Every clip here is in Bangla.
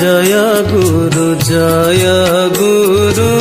জয় গুরু জয় গুরু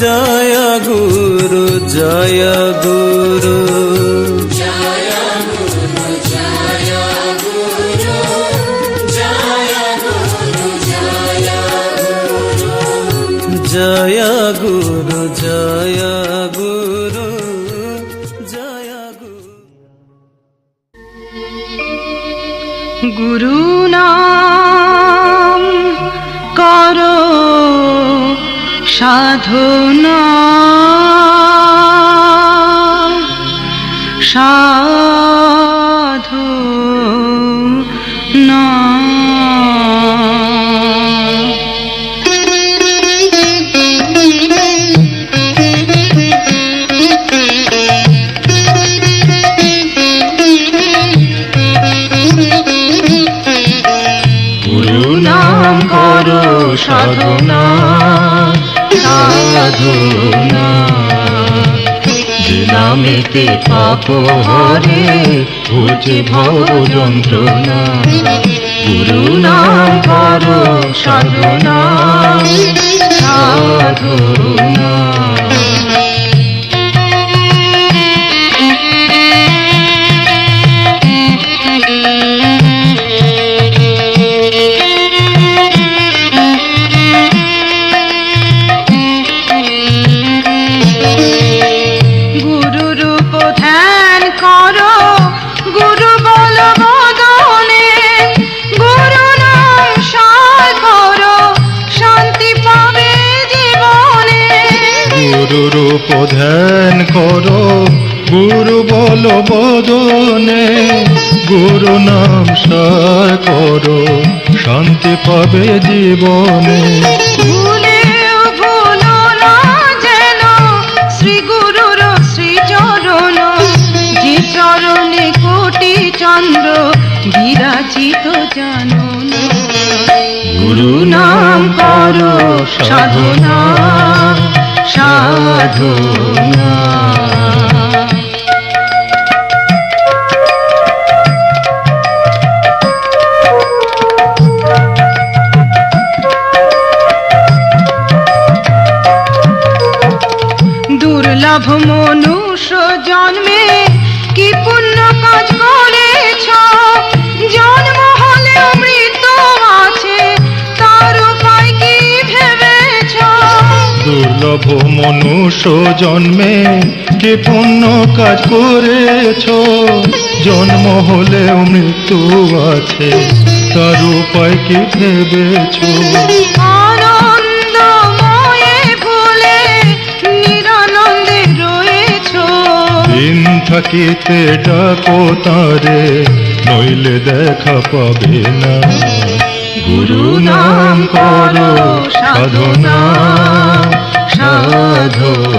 জয় গুরু জয় গুরু। জয় গুরু জয় গুরু গুরু নাম কর সাধনা। সাধু না সাধনা সাধনা। নামেতে পাপ হরে হচ্ছে ভব যন্ত্রণা। গুরু নাম করো সাধনা সাধনা গুরু রূপ ধ্যান করো। গুরু বল বদনে গুরু নাম সার করো। শান্তি পাবে জীবনে। চন্দ্র বিরাজিত জানো গুরু নাম করো সাধনা সাধনা দুর্লভ মনুষ্য জন্মে দুর্লভ মনুষ্য জন্মে কি পুণ্য কাজ করেছ? জন্ম হলেও মৃত্যু আছে তার উপায় কি ভেবেছ? দিন থাকিতে ডাকো তারে নইলে দেখা পাবে না। গুরু নাম করো সাধনা। সাধু